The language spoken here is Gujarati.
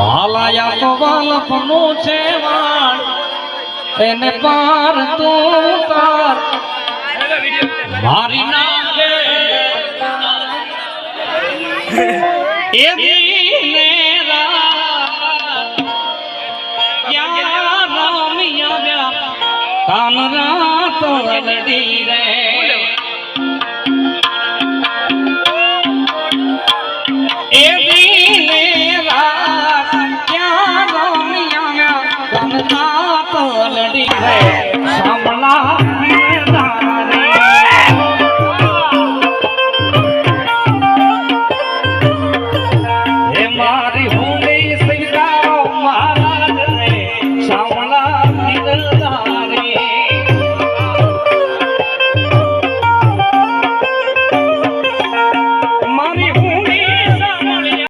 વાલાયા તો વાલપનું છે વાણ એને પાર તું તાર મારી નાખે એ દીને યા કાન રાત વલડી રે એ દી